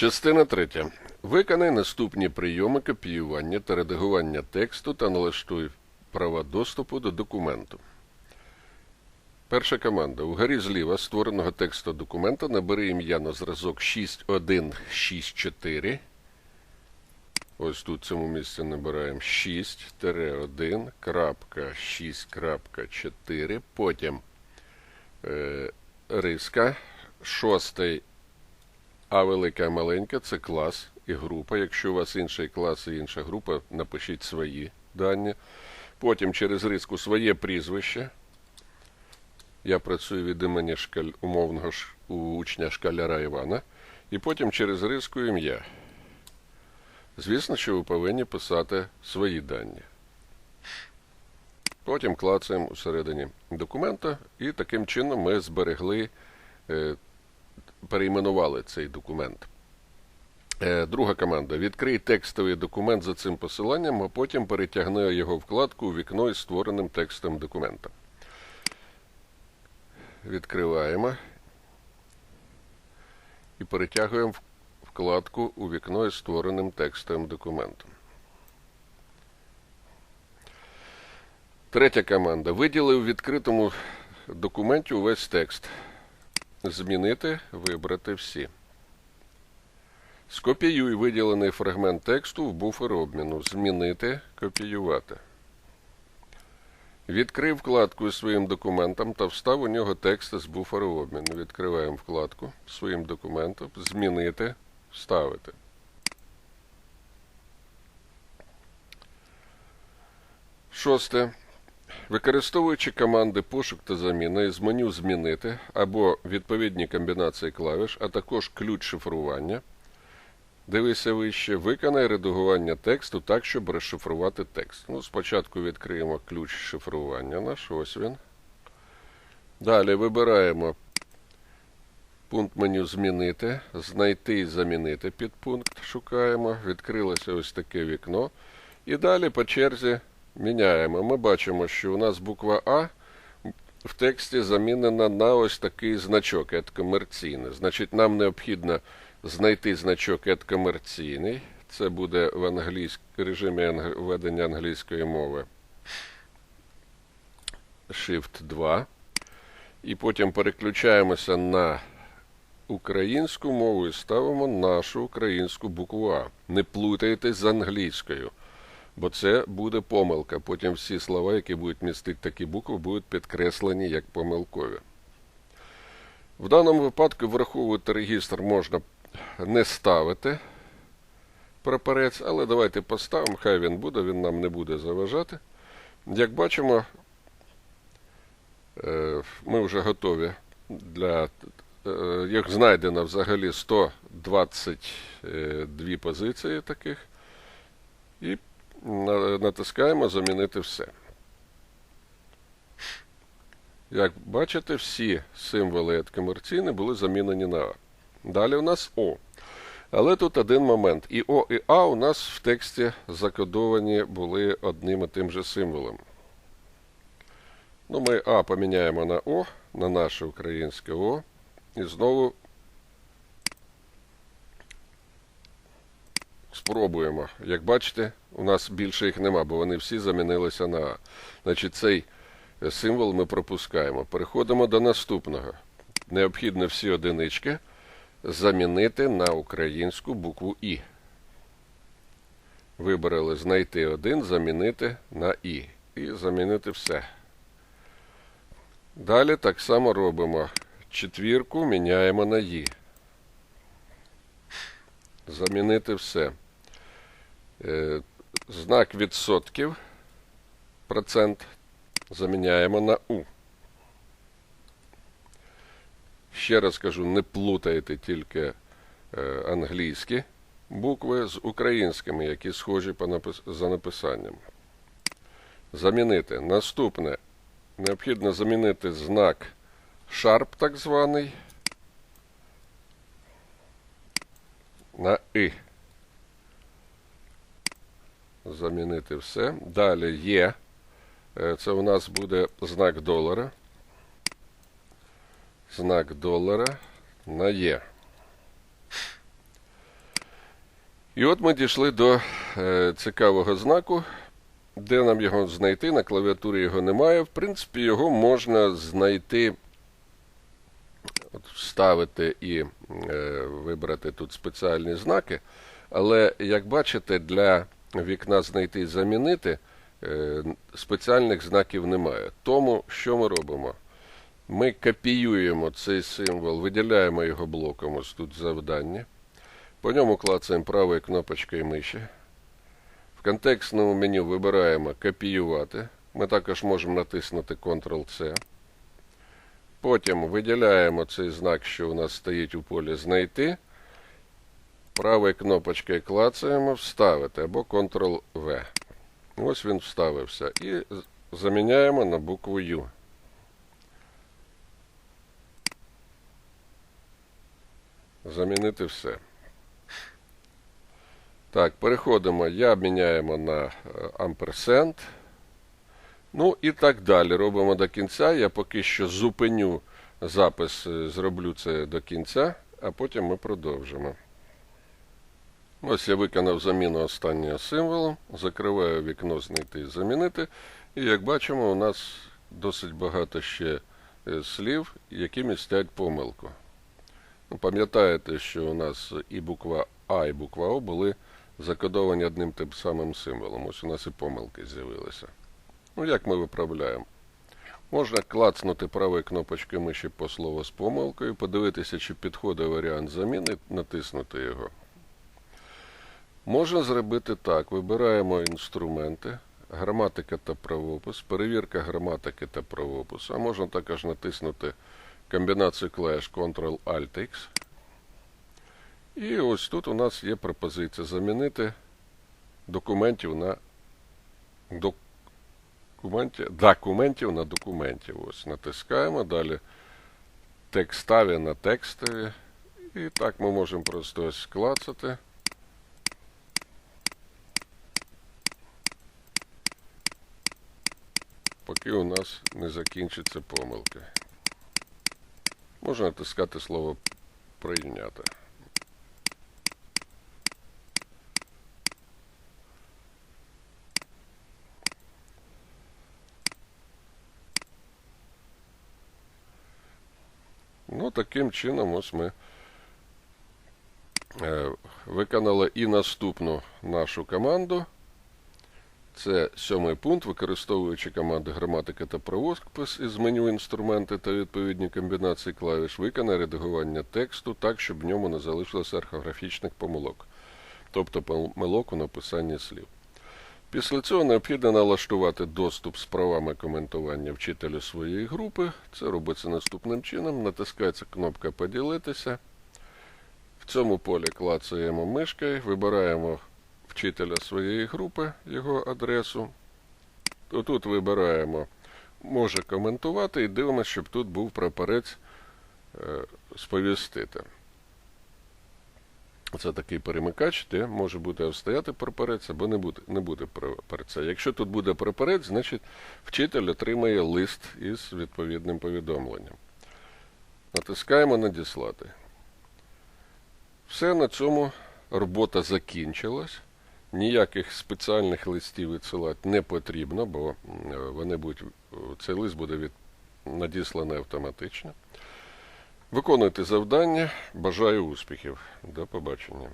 Частина третя. Виконай наступні прийоми копіювання та редагування тексту та налаштуй права доступу до документу. Перша команда. Угорі зліва створеного тексту документа набери ім'я на зразок 6164. Ось тут в цьому місці набираємо 6-1.6.4. Потім е, риска. Шостий а велика маленька це клас і група. Якщо у вас інший клас і інша група, напишіть свої дані. Потім через риску своє прізвище. Я працюю від імені шкаль... умовного ш... учня шкаляра Івана. І потім через риску ім'я. Звісно, що ви повинні писати свої дані. Потім клацаємо усередині документа, і таким чином ми зберегли, е, перейменували цей документ. Е, Друга команда. Відкрий текстовий документ за цим посиланням, а потім перетягни його вкладку у вікно із створеним текстом документа. Відкриваємо і перетягуємо вкладку у вікно із створеним текстовим документом. Третя команда. Виділи у відкритому документі увесь текст. Змінити, вибрати всі. Скопіюй виділений фрагмент тексту в буфер обміну. Змінити, копіювати. Відкрив вкладку своїм документом та встав у нього текст з буферу обміну. Відкриваємо вкладку своїм документом. Змінити, вставити. Шосте. Використовуючи команди пошук та заміна із меню Змінити або відповідні комбінації клавіш, а також ключ шифрування. Дивися вище. Виконай редагування тексту так, щоб розшифрувати текст. Ну, Спочатку відкриємо ключ шифрування наш. Ось він. Далі вибираємо пункт меню Змінити, знайти і замінити підпункт. Шукаємо. Відкрилося ось таке вікно. І далі по черзі міняємо. Ми бачимо, що у нас буква А в тексті замінена на ось такий значок «ет комерційний». Значить, нам необхідно знайти значок «ет комерційний». Це буде в режимі анг... ведення англійської мови. Shift 2. І потім переключаємося на українську мову і ставимо нашу українську букву А. Не плутайтесь з англійською. Бо це буде помилка. Потім всі слова, які будуть містити такі букви, будуть підкреслені як помилкові. В даному випадку враховувати регістр можна не ставити прапорець, але давайте поставимо, хай він буде, він нам не буде заважати. Як бачимо, ми вже готові для. Як знайдено взагалі 122 позиції таких. І натискаємо Замінити все. Як бачите, всі символи комерційні були замінені на А. Далі у нас О. Але тут один момент. І О, і А у нас в тексті закодовані були одним і тим же символом. Ну, Ми А поміняємо на О, на наше українське О. І знову спробуємо. Як бачите, у нас більше їх нема, бо вони всі замінилися на А. Значить, цей символ ми пропускаємо. Переходимо до наступного. Необхідно всі одинички замінити на українську букву І. Вибрали знайти один, замінити на І. І замінити все. Далі так само робимо. Четвірку міняємо на І. Замінити все. Знак відсотків процент заміняємо на У. Ще раз кажу, не плутайте тільки англійські букви з українськими, які схожі за написанням. Замінити. Наступне. Необхідно замінити знак Sharp, так званий, на І. Замінити все. Далі є. Це у нас буде знак долара. Знак долара на Є. І от ми дійшли до е, цікавого знаку. Де нам його знайти? На клавіатурі його немає. В принципі, його можна знайти, от вставити і е, вибрати тут спеціальні знаки. Але, як бачите, для вікна знайти і замінити е, спеціальних знаків немає. Тому що ми робимо? Ми копіюємо цей символ, виділяємо його блоком ось тут завдання. По ньому клацаємо правою кнопочкою миші. В контекстному меню вибираємо Копіювати. Ми також можемо натиснути Ctrl-C. Потім виділяємо цей знак, що у нас стоїть у полі Знайти. Правою кнопочкою клацаємо Вставити або Ctrl-V. Ось він вставився. І заміняємо на букву U. Замінити все. Так, переходимо. Я міняємо на е, амперсент. Ну і так далі. Робимо до кінця. Я поки що зупиню запис, е, зроблю це до кінця, а потім ми продовжимо. Ось я виконав заміну останнього символу. Закриваю вікно знайти і замінити. І як бачимо, у нас досить багато ще е, слів, які містять помилку. Ну, Пам'ятаєте, що у нас і буква А, і буква О були закодовані одним тим самим символом. Ось у нас і помилки з'явилися. Ну, як ми виправляємо? Можна клацнути правою кнопочкою миші по слову з помилкою, подивитися, чи підходить варіант заміни, натиснути його. Можна зробити так. Вибираємо інструменти, граматика та правопис, перевірка граматики та правопису. А можна також натиснути комбінацію клавіш Ctrl-Alt-X. І ось тут у нас є пропозиція замінити документів на документів, документів на документів. Ось натискаємо, далі текстові на текстові. І так ми можемо просто ось клацати. Поки у нас не закінчиться помилки. Можна натискати слово прийняти. Ну, таким чином, ось ми е, виконали і наступну нашу команду. Це сьомий пункт, використовуючи команди граматика та правопис із меню інструменти та відповідні комбінації клавіш, виконає редагування тексту так, щоб в ньому не залишилося орфографічних помилок, тобто помилок у написанні слів. Після цього необхідно налаштувати доступ з правами коментування вчителю своєї групи. Це робиться наступним чином. Натискається кнопка Поділитися. В цьому полі клацаємо мишкою, вибираємо вчителя своєї групи, його адресу. Тут вибираємо може коментувати і дивимося, щоб тут був прапорець е, сповістити. Це такий перемикач, де може бути стояти прапорець або не буде, не буде прапорця. Якщо тут буде прапорець, значить вчитель отримає лист із відповідним повідомленням. Натискаємо Надіслати. Все на цьому робота закінчилась. Ніяких спеціальних листів відсилати не потрібно, бо вони будуть, цей лист буде від, надісланий автоматично. Виконуйте завдання. Бажаю успіхів. До побачення.